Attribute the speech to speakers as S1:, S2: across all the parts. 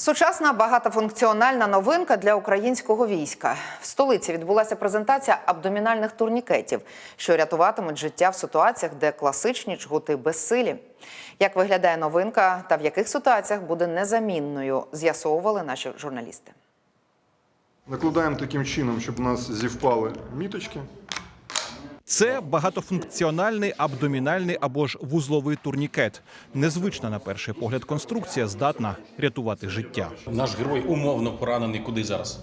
S1: Сучасна багатофункціональна новинка для українського війська. В столиці відбулася презентація абдомінальних турнікетів, що рятуватимуть життя в ситуаціях, де класичні чгути безсилі. Як виглядає новинка та в яких ситуаціях буде незамінною, з'ясовували наші журналісти.
S2: Накладаємо таким чином, щоб у нас зівпали міточки.
S3: Це багатофункціональний абдомінальний або ж вузловий турнікет. Незвична на перший погляд конструкція здатна рятувати життя.
S4: Наш герой умовно поранений куди зараз?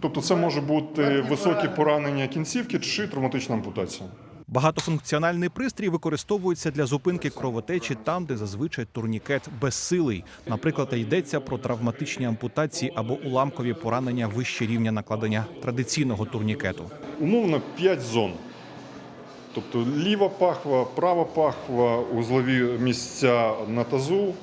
S2: Тобто це може бути високі поранення кінцівки чи травматична ампутація.
S3: Багатофункціональний пристрій використовується для зупинки кровотечі там, де зазвичай турнікет безсилий. Наприклад, йдеться про травматичні ампутації або уламкові поранення вище рівня накладення традиційного турнікету.
S2: Умовно 5 зон. Тобто ліва пахва, права пахва, узлові місця на тазу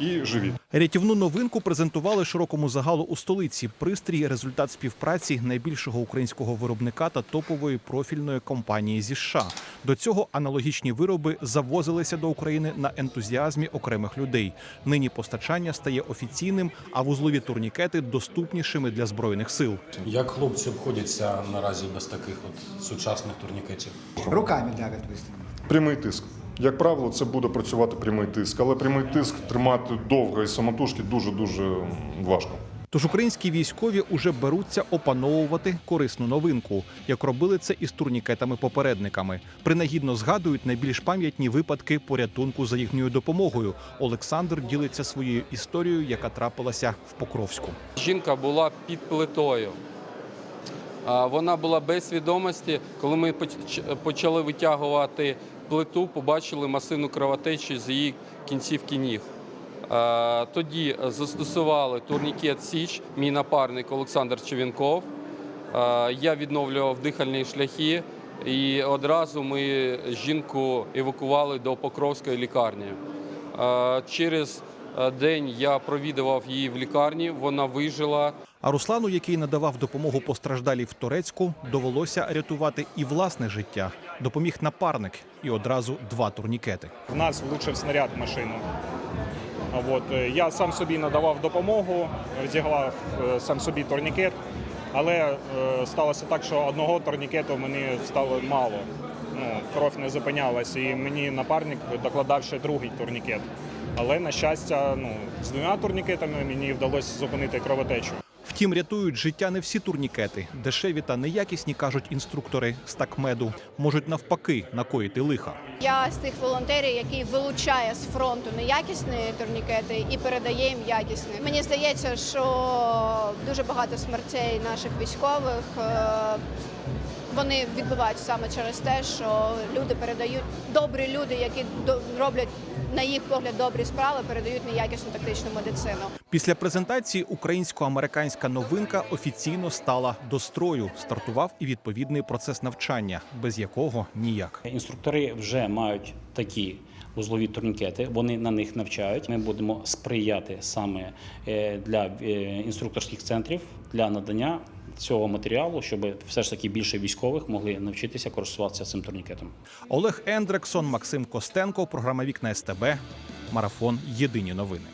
S2: і живіт.
S3: Рятівну новинку презентували широкому загалу у столиці. Пристрій результат співпраці найбільшого українського виробника та топової профільної компанії зі США. До цього аналогічні вироби завозилися до України на ентузіазмі окремих людей. Нині постачання стає офіційним, а вузлові турнікети доступнішими для збройних сил.
S4: Як хлопці обходяться наразі без таких от сучасних турнікетів?
S5: Руками давят быстро.
S2: Прямий тиск. Як правило, це буде працювати прямий тиск, але прямий тиск тримати довго і самотужки дуже-дуже важко.
S3: Тож українські військові уже беруться опановувати корисну новинку, як робили це із турнікетами-попередниками. Принагідно згадують найбільш пам'ятні випадки порятунку за їхньою допомогою. Олександр ділиться своєю історією, яка трапилася в Покровську.
S6: Жінка була під плитою. Вона була без свідомості. Коли ми поч- почали витягувати плиту, побачили масивну кровотечу з її кінцівки ніг. Тоді застосували турнікет Січ, мій напарник Олександр Чевінков. Я відновлював дихальні шляхи, і одразу ми жінку евакували до Покровської лікарні. Через е, день я провідував її в лікарні. Вона вижила.
S3: А Руслану, який надавав допомогу постраждалій в Турецьку, довелося рятувати і власне життя. Допоміг напарник і одразу два турнікети.
S7: В нас влучив снаряд в машину. От, е, я сам собі надавав допомогу, вдягав е, сам собі турнікет, але е, сталося так, що одного турнікету мені стало мало. Ну, кров не зупинялась, і мені напарник докладав ще другий турнікет. Але, на щастя, ну, з двома турнікетами мені вдалося зупинити кровотечу.
S3: Втім, рятують життя не всі турнікети. Дешеві та неякісні, кажуть інструктори з такмеду, можуть навпаки накоїти лиха.
S8: Я з тих волонтерів, який вилучає з фронту неякісні турнікети і передає їм якісні. Мені здається, що дуже багато смертей наших військових е, вони відбуваються саме через те, що люди передають добрі люди, які до- роблять на їх погляд добрі справи, передають неякісну тактичну медицину.
S3: Після презентації українсько-американська новинка офіційно стала до строю. Стартував і відповідний процес навчання, без якого ніяк.
S9: Інструктори вже мають такі узлові турнікети. Вони на них навчають. Ми будемо сприяти саме е, для е, інструкторських центрів для надання цього матеріалу, щоб все ж таки більше військових могли навчитися користуватися цим турнікетом.
S3: Олег Ендрексон, Максим Костенко, програма Вікна СТБ. Марафон. Єдині новини.